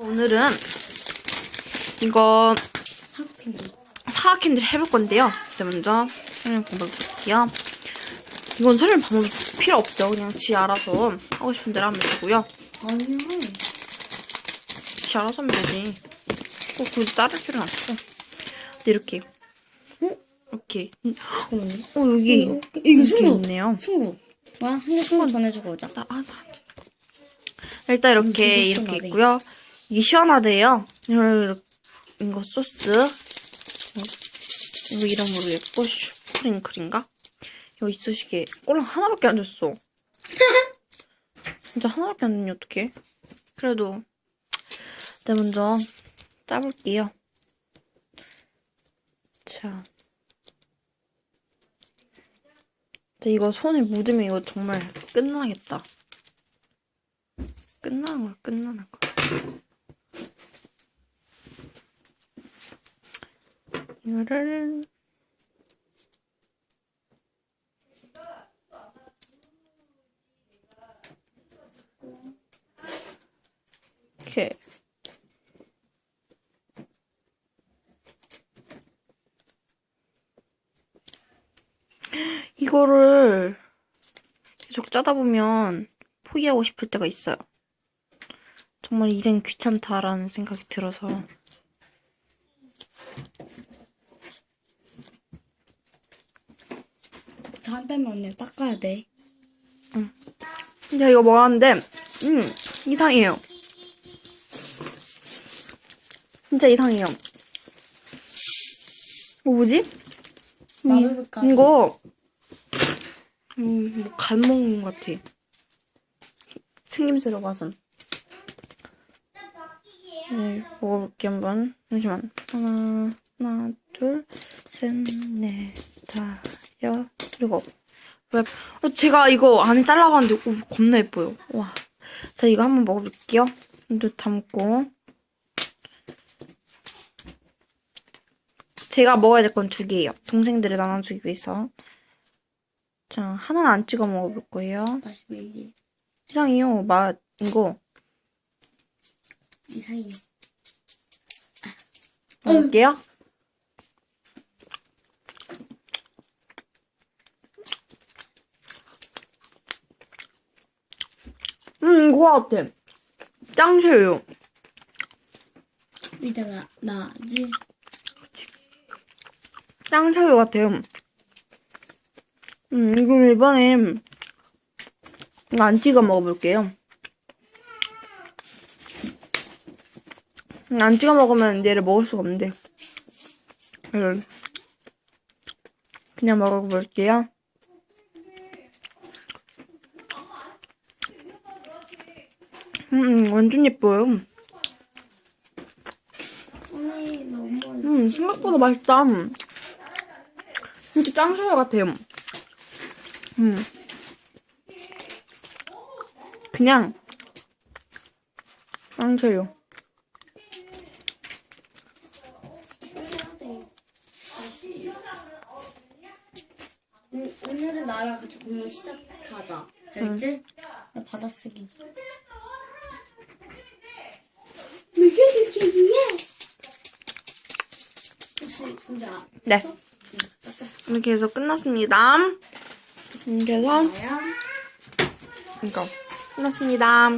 오늘은 이거 캔디를 해볼 건데요. 일단 먼저 설명 방법을 볼게요. 이건 설명 방법이 필요 없죠. 그냥 지 알아서 하고 싶은 대로 하면 되고요. 아니야. 지 알아서 하면 되지. 꼭 굳이 자를 필요는 없어. 근데 이렇게. 어? 이렇게. 잠깐만요. 어, 여기. 이거 순구. 있네요. 친구. 와, 한개 친구 전해주고 오자. 나, 아, 나. 일단 이렇게, 되게 이렇게. 있고요. 이게 시원하대요. 이거 소스. 이거 이름 모르겠고, 슈프링클인가? 이거 이쑤시개. 꼴랑 하나밖에 안 줬어. 진짜 하나밖에 안 줬니, 어떡해. 그래도, 네, 먼저 짜볼게요. 자. 진짜 이거 손에 묻으면 이거 정말 끝나겠다. 끝나는 거야, 끝나는 거. 이거를 이렇게 이거를 계속 짜다 보면 포기하고 싶을 때가 있어요. 정말 이젠 귀찮다라는 생각이 들어서 저한테만 언니 닦아야 돼. 근데 이거 먹었는데 음 이상해요. 진짜 이상해요. 어, 뭐지? 음, 마블카. 이거 음, 뭐 간 먹는 것 같아. 생김새로 봐선. 네, 먹어볼게 한번. 잠시만. 하나, 하나, 둘, 셋, 넷, 다, 여, 일곱. 왜? 어, 제가 이거 안에 잘라봤는데 오, 겁나 예뻐요. 와. 자, 이거 한번 먹어볼게요. 먼저 담고. 제가 먹어야 될 건 두 개예요. 동생들을 나눠주기 위해서. 자, 하나는 안 찍어 먹어볼 거예요. 맛이 왜 이래? 이상해요. 맛, 이거. 이상해. 먹을게요. 거 같아. 짱새요. 이따가 나지. 짱새우 같아요. 음, 이거 이번에 이거 안 찍어 먹어볼게요. 음, 안 찍어 먹으면 얘를 먹을 수가 없는데. 이걸 그냥 먹어볼게요. 음, 완전 예뻐요. 음, 생각보다 맛있다. 진짜 짱새우 같아요. 음. 그냥. 오- 오늘은 나랑 같이 공부 시작하자. 알겠지? 나 받아쓰기. 혹시 존재 아- 네. 이렇게 해서 끝났습니다. 이렇게 해서. 이거 끝났습니다.